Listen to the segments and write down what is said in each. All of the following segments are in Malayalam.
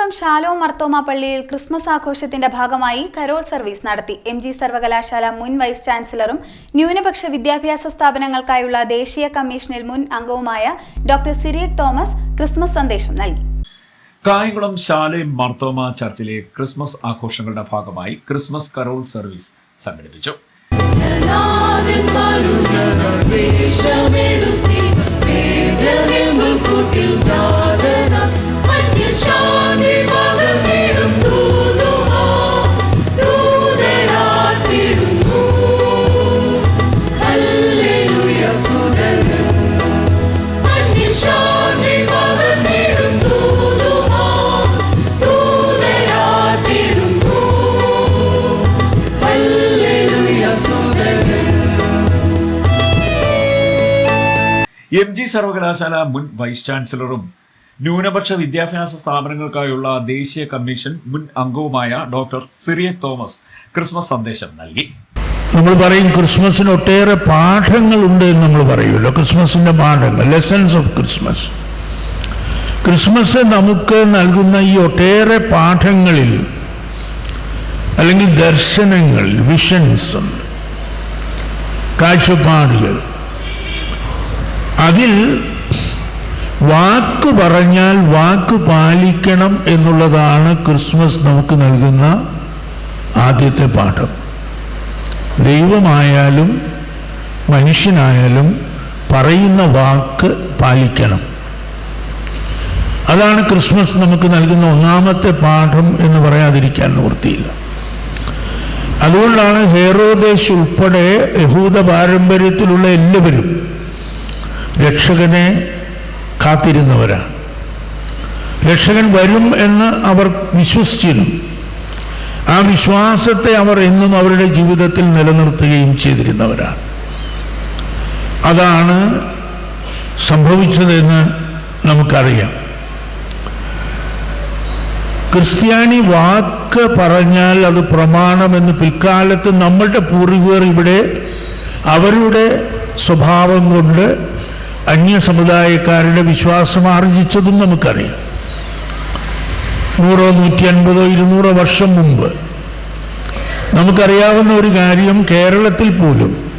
കായംകുളം ഷാലോ മർത്തോമ പള്ളിയിൽ ക്രിസ്മസ് ആഘോഷത്തിന്റെ ഭാഗമായി കരോൾ സർവീസ് നടത്തി. എം ജി സർവകലാശാല മുൻ വൈസ് ചാൻസലറും ന്യൂനപക്ഷ വിദ്യാഭ്യാസ സ്ഥാപനങ്ങൾക്കായുള്ള ദേശീയ കമ്മീഷനിൽ മുൻ അംഗവുമായ ഡോക്ടർ സിറിയക് തോമസ് ക്രിസ്മസ് സന്ദേശം നൽകി. കായംകുളം ശാലേം മർത്തോമ ചർച്ചിലെ ക്രിസ്മസ് ആഘോഷങ്ങളുടെ ഭാഗമായി ക്രിസ്മസ് കരോൾ സർവീസ് സംഘടിപ്പിച്ചു. എം ജി സർവകലാശാല മുൻ വൈസ് ചാൻസലറും ന്യൂനപക്ഷ വിദ്യാഭ്യാസ സ്ഥാപനങ്ങൾക്കായുള്ള ദേശീയ കമ്മീഷൻ മുൻ അംഗവുമായ ഡോക്ടർ സിറിയക് തോമസ് ക്രിസ്മസ് സന്ദേശം നൽകി. നമ്മൾ പറയും ക്രിസ്മസിന് ഒട്ടേറെ പാഠങ്ങളുണ്ട് എന്ന് നമ്മൾ പറയുമല്ലോ. ക്രിസ്മസിന്റെ പാഠങ്ങൾ ലെസൺസ് ഓഫ് ക്രിസ്മസ് ക്രിസ്മസ് നമുക്ക് നൽകുന്ന ഈ ഒട്ടേറെ പാഠങ്ങളിൽ അല്ലെങ്കിൽ ദർശനങ്ങൾ വിഷൻസ് കാഴ്ചപ്പാടുകൾ അതിൽ വാക്ക് പറഞ്ഞാൽ വാക്ക് പാലിക്കണം എന്നുള്ളതാണ് ക്രിസ്മസ് നമുക്ക് നൽകുന്ന ആദ്യത്തെ പാഠം. ദൈവമായാലും മനുഷ്യനായാലും പറയുന്ന വാക്ക് പാലിക്കണം. അതാണ് ക്രിസ്മസ് നമുക്ക് നൽകുന്ന ഒന്നാമത്തെ പാഠം എന്ന് പറയാതിരിക്കാൻ നിവൃത്തിയില്ല. അതുകൊണ്ടാണ് ഹേറോദേശ് ഉൾപ്പെടെ യഹൂദ പാരമ്പര്യത്തിലുള്ള എല്ലാവരും രക്ഷകനെ കാത്തിരുന്നവരാണ്. രക്ഷകൻ വരും എന്ന് അവർ വിശ്വസിച്ചിരുന്നു. ആ വിശ്വാസത്തെ അവർ എന്നും അവരുടെ ജീവിതത്തിൽ നിലനിർത്തുകയും ചെയ്തിരുന്നവരാണ്. അതാണ് സംഭവിച്ചതെന്ന് നമുക്കറിയാം. ക്രിസ്ത്യാനി വാക്ക് പറഞ്ഞാൽ അത് പ്രമാണമെന്ന് പിൽക്കാലത്ത് നമ്മളുടെ പൂർവികർ ഇവിടെ അവരുടെ സ്വഭാവം കൊണ്ട് അന്യ സമുദായക്കാരുടെ വിശ്വാസം ആർജിച്ചതും നമുക്കറിയാം. നൂറോ നൂറ്റി അൻപതോ ഇരുന്നൂറോ വർഷം മുമ്പ് നമുക്കറിയാവുന്ന ഒരു കാര്യം കേരളത്തിൽ പോലും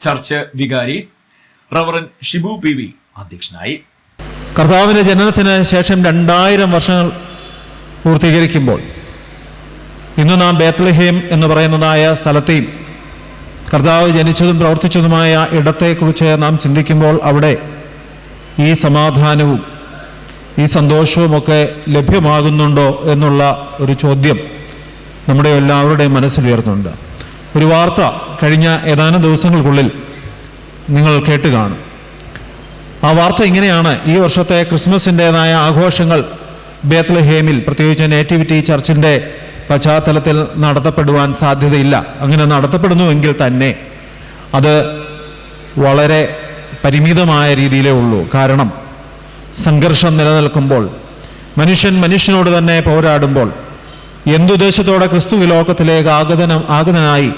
ചർച്ച് വികാരി റവറൻ ഷിബു പി വി അധ്യക്ഷനായി. കർത്താവിന്റെ ജനനത്തിന് ശേഷം രണ്ടായിരം വർഷങ്ങൾ പൂർത്തീകരിക്കുമ്പോൾ ഇന്ന് നാം ബേത്ലഹേം എന്ന് പറയുന്നതായ സ്ഥലത്തെയും കർത്താവ് ജനിച്ചതും പ്രവർത്തിച്ചതുമായ ഇടത്തെക്കുറിച്ച് നാം ചിന്തിക്കുമ്പോൾ അവിടെ ഈ സമാധാനവും ഈ സന്തോഷവുമൊക്കെ ലഭ്യമാകുന്നുണ്ടോ എന്നുള്ള ഒരു ചോദ്യം നമ്മുടെ എല്ലാവരുടെയും മനസ്സിലുയർന്നുണ്ട് ഒരു വാർത്ത കഴിഞ്ഞ ഏതാനും ദിവസങ്ങൾക്കുള്ളിൽ നിങ്ങൾ കേട്ട് കാണും. ആ വാർത്ത ഇങ്ങനെയാണ്. ഈ വർഷത്തെ ക്രിസ്മസിന്റെതായ ആഘോഷങ്ങൾ ബേത്ലഹേമിൽ പ്രത്യേകിച്ച് നേറ്റിവിറ്റി ചർച്ചിന്റെ പശ്ചാത്തലത്തിൽ നടത്തപ്പെടുവാൻ സാധ്യതയില്ല. അങ്ങനെ നടത്തപ്പെടുന്നുവെങ്കിൽ തന്നെ അത് വളരെ പരിമിതമായ രീതിയിലേ ഉള്ളൂ. കാരണം സംഘർഷം നിലനിൽക്കുമ്പോൾ മനുഷ്യൻ മനുഷ്യനോട് തന്നെ പോരാടുമ്പോൾ എന്തുദ്ദേശത്തോടെ ക്രിസ്തു ഈ ലോകത്തിലേക്ക് ആഗതനം ആഗതനായി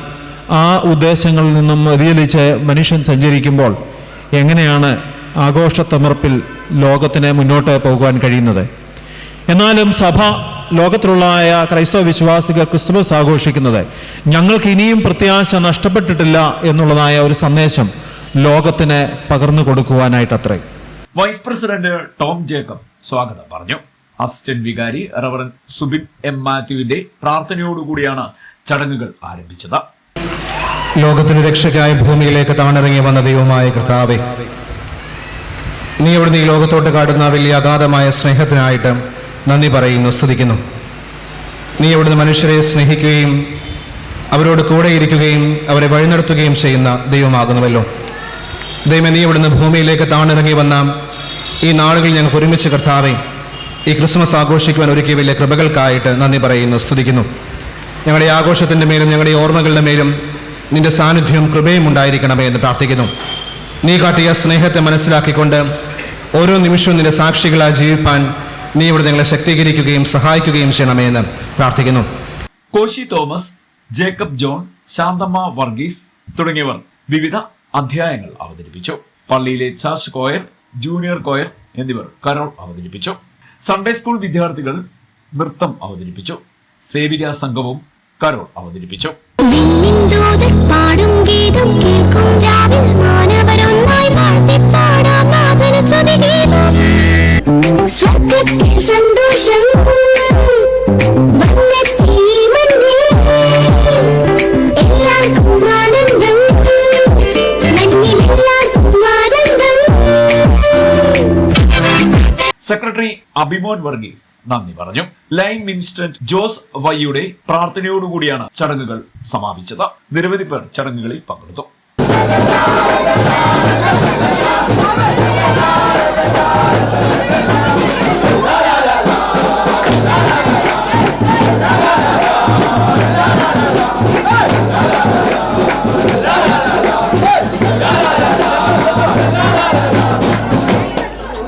ആ ഉദ്ദേശങ്ങളിൽ നിന്നും വ്യതിചലിച്ച് മനുഷ്യൻ സഞ്ചരിക്കുമ്പോൾ എങ്ങനെയാണ് ആഘോഷത്തമർപ്പിൽ ലോകത്തിന് മുന്നോട്ട് പോകുവാൻ കഴിയുന്നത്? എന്നാലും സഭ ലോകത്തിലുള്ളായ ക്രൈസ്തവ വിശ്വാസികൾ ക്രിസ്തുമസ് ആഘോഷിക്കുന്നത്. ഞങ്ങൾക്ക് ഇനിയും പ്രത്യാശ നഷ്ടപ്പെട്ടിട്ടില്ല എന്നുള്ളതായ ഒരു സന്ദേശം ലോകത്തിന് പകർന്നു കൊടുക്കുവാനായിട്ടത്രേ. വൈസ് പ്രസിഡന്റ് ടോം ജേക്കബ് സ്വാഗതം പറഞ്ഞു. അസിസ്റ്റന്റ് വികാരി റവറൻ സുബിൻ എം മാത്യുവിന്റെ പ്രാർത്ഥനയോടുകൂടിയാണ് ചടങ്ങുകൾ ആരംഭിച്ചത്. ലോകത്തിന് രക്ഷയ്ക്കായി ഭൂമിയിലേക്ക് താണിറങ്ങി വന്ന ദൈവമായ കർത്താവെ നീ അവിടുന്ന് ഈ ലോകത്തോട്ട് കാട്ടുന്ന വലിയ അഗാധമായ സ്നേഹത്തിനായിട്ട് നന്ദി പറയുന്നു സ്തുതിക്കുന്നു. നീ അവിടുന്ന് മനുഷ്യരെ സ്നേഹിക്കുകയും അവരോട് കൂടെ ഇരിക്കുകയും അവരെ വഴിനടത്തുകയും ചെയ്യുന്ന ദൈവമാകുന്നുവല്ലോ. ദൈവം നീ അവിടുന്ന് ഭൂമിയിലേക്ക് താണിറങ്ങി വന്ന ഈ നാളുകൾ ഞങ്ങൾക്ക് ഒരുമിച്ച് കർത്താവെ ഈ ക്രിസ്മസ് ആഘോഷിക്കുവാൻ ഒരുക്കിയ വലിയ കൃപകൾക്കായിട്ട് നന്ദി പറയുന്നു സ്തുതിക്കുന്നു. ഞങ്ങളുടെ ആഘോഷത്തിന്റെ മേലും ഞങ്ങളുടെ ഓർമ്മകളുടെ മേലും നിന്റെ സാന്നിധ്യവും കൃപയും ഉണ്ടായിരിക്കണമേ എന്ന് പ്രാർത്ഥിക്കുന്നു. നീ കാട്ടിയ സ്നേഹത്തെ മനസ്സിലാക്കിക്കൊണ്ട് ഓരോ നിമിഷവും നിന്റെ സാക്ഷികളായി ജീവിപ്പാൻ നീ ഇവിടെ നിങ്ങളെ ശക്തീകരിക്കുകയും സഹായിക്കുകയും ചെയ്യണമേ എന്ന് പ്രാർത്ഥിക്കുന്നു. Koshy Thomas Jacob John Shanthamma Varghese തുടങ്ങിയവർ വിവിധ അധ്യായങ്ങൾ അവതരിപ്പിച്ചു. പള്ളിയിലെ ചാർച്ച് കോയർ ജൂനിയർ കോയർ എന്നിവർ കരോൾ അവതരിപ്പിച്ചു. സൺഡേ സ്കൂൾ വിദ്യാർത്ഥികൾ നൃത്തം അവതരിപ്പിച്ചു. സേവികാ സംഘവും കരോൾ അവതരിപ്പിച്ചു. അഭിമോൻ വർഗീസ്. നന്ദി പറഞ്ഞു. ലൈൻ മിനിസ്റ്റന്റ് ജോസ് വൈയുടെ പ്രാർത്ഥനയോടുകൂടിയാണ് ചടങ്ങുകൾ സമാപിച്ചത്. നിരവധി പേർ ചടങ്ങുകളിൽ പങ്കെടുത്തു.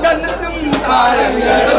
ചന്ദ്രനും ഡി